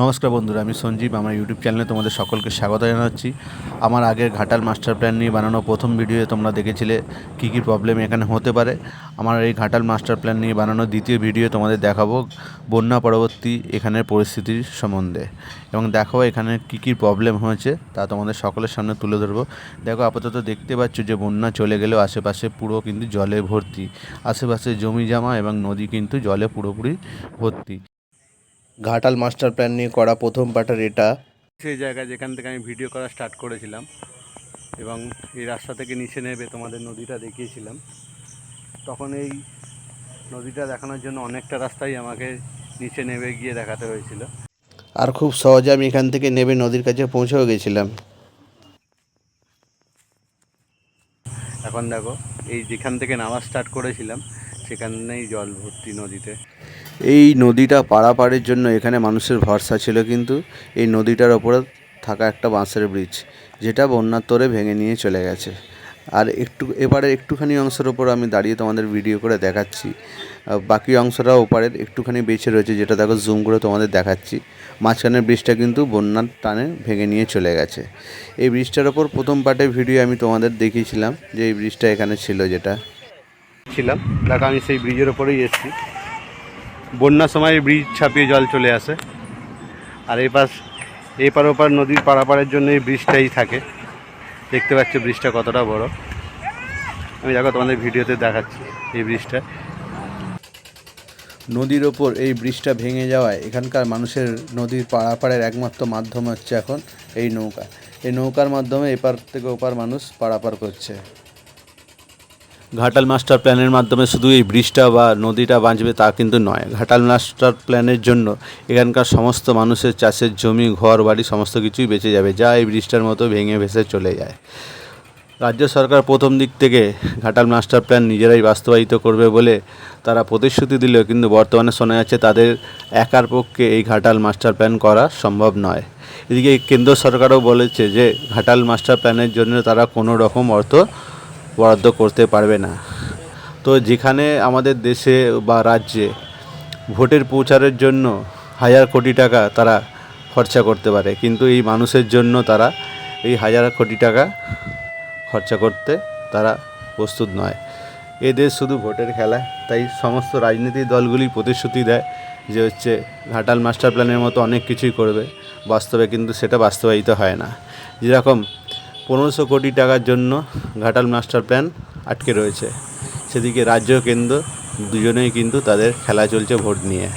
নমস্কার বন্ধুরা, আমি সঞ্জীব। আমার ইউটিউব চ্যানেলে তোমাদের সকলকে স্বাগত জানাচ্ছি। আমার আগের ঘাটাল মাস্টার প্ল্যান নিয়ে বানানো প্রথম ভিডিওয়ে তোমরা দেখেছিলে কী কী প্রবলেম এখানে হতে পারে। আমার এই ঘাটাল মাস্টার প্ল্যান নিয়ে বানানো দ্বিতীয় ভিডিও তোমাদের দেখাবো বন্যা পরবর্তী এখানের পরিস্থিতির সম্বন্ধে। এবং দেখাবো এখানে কী কী প্রবলেম হয়েছে, তা তোমাদের সকলের সামনে তুলে ধরবো। দেখো, আপাতত দেখতে পাচ্ছ যে বন্যা চলে গেলেও আশেপাশে পুরো কিন্তু জলে ভর্তি। আশেপাশে জমি জমা এবং নদী কিন্তু জলে পুরোপুরি ভর্তি। ঘাটাল মাস্টার প্ল্যান নিয়ে করা প্রথম পার্টের এটা। সেই জায়গা যেখান থেকে আমি ভিডিও করা স্টার্ট করেছিলাম এবং এই রাস্তা থেকে নিচে নেবে তোমাদের নদীটা দেখিয়েছিলাম। তখন এই নদীটা দেখানোর জন্য অনেকটা রাস্তাই আমাকে নিচে নেবে গিয়ে দেখাতে হয়েছিল। আর খুব সহজে আমি এখান থেকে নেবে নদীর কাছে পৌঁছেও গেছিলাম। এখন দেখো এই যেখান থেকে নামা স্টার্ট করেছিলাম সেখানেই জল ভর্তি নদীতে। এই নদীটা পারাপারের জন্য এখানে মানুষের ভরসা ছিল কিন্তু এই নদীটার ওপরে থাকা একটা বাঁশের ব্রিজ, যেটা বন্যার তোরে ভেঙে নিয়ে চলে গেছে। আর একটু, এবারে একটুখানি অংশের ওপর আমি দাঁড়িয়ে তোমাদের ভিডিও করে দেখাচ্ছি। বাকি অংশটা ওপারের একটুখানি বেঁচে রয়েছে, যেটা দেখো জুম করে তোমাদের দেখাচ্ছি। মাঝখানের ব্রিজটা কিন্তু বন্যার টানে ভেঙে নিয়ে চলে গেছে। এই ব্রিজটার ওপর প্রথম পার্টে ভিডিও আমি তোমাদের দেখিয়েছিলাম যে এই ব্রিজটা এখানে ছিল যেটা। ছিলাম। দেখো, আমি সেই ব্রিজের ওপরেই এসেছি। বন্যার সময় ব্রিজ ছাপিয়ে জল চলে আসে। আর এই পাশ এপার ওপার নদীর পারাপারের জন্য এই ব্রিজটাই থাকে। দেখতে পাচ্ছ ব্রিজটা কতটা বড়। আমি দেখো তোমাদের ভিডিওতে দেখাচ্ছি এই ব্রিজটা। নদীর ওপর এই ব্রিজটা ভেঙে যাওয়ায় এখানকার মানুষের নদীর পারাপারের একমাত্র মাধ্যম হচ্ছে এখন এই নৌকা। এই নৌকার মাধ্যমে এপার থেকে ওপার মানুষ পারাপার করছে। ঘাটাল মাস্টার প্ল্যানের মাধ্যমে শুধু এই ব্রিজটা বা নদীটা বাঁচবে তা কিন্তু নয়। ঘাটাল মাস্টার প্ল্যানের জন্য এখানকার সমস্ত মানুষের চাষের জমি, ঘর, বাড়ি সমস্ত কিছুই বেঁচে যাবে। যা এই ব্রিজটার মতো ভেঙে ভেসে চলে যায়। রাজ্য সরকার প্রথম দিক থেকে ঘাটাল মাস্টার প্ল্যান নিজেরাই বাস্তবায়িত করবে বলে তারা প্রতিশ্রুতি দিলেও কিন্তু বর্তমানে শোনা যাচ্ছে তাদের একার পক্ষে এই ঘাটাল মাস্টার প্ল্যান করা সম্ভব নয়। এদিকে কেন্দ্র সরকারও বলেছে যে, ঘাটাল মাস্টার প্ল্যানের জন্য তারা কোনো রকম অর্থ বরাদ্দ করতে পারবে না। তো যেখানে আমাদের দেশে বা রাজ্যে ভোটের প্রচারের জন্য হাজার কোটি টাকা তারা খরচা করতে পারে, কিন্তু এই মানুষের জন্য তারা এই হাজার কোটি টাকা খরচা করতে তারা প্রস্তুত নয়। এ দেশ শুধু ভোটের খেলা, তাই সমস্ত রাজনীতিক দলগুলি প্রতিশ্রুতি দেয় যে হচ্ছে ঘাটাল মাস্টার প্ল্যানের মতো অনেক কিছুই করবে, বাস্তবে কিন্তু সেটা বাস্তবায়িত হয় না। যেরকম পনেরোশো কোটি টাকার জন্য ঘাটাল মাস্টার প্ল্যান আটকে রয়েছে। সেদিকে রাজ্য কেন্দ্র, দুজনেই কিন্তু তাদের খেলা চলছে ভোট নিয়ে।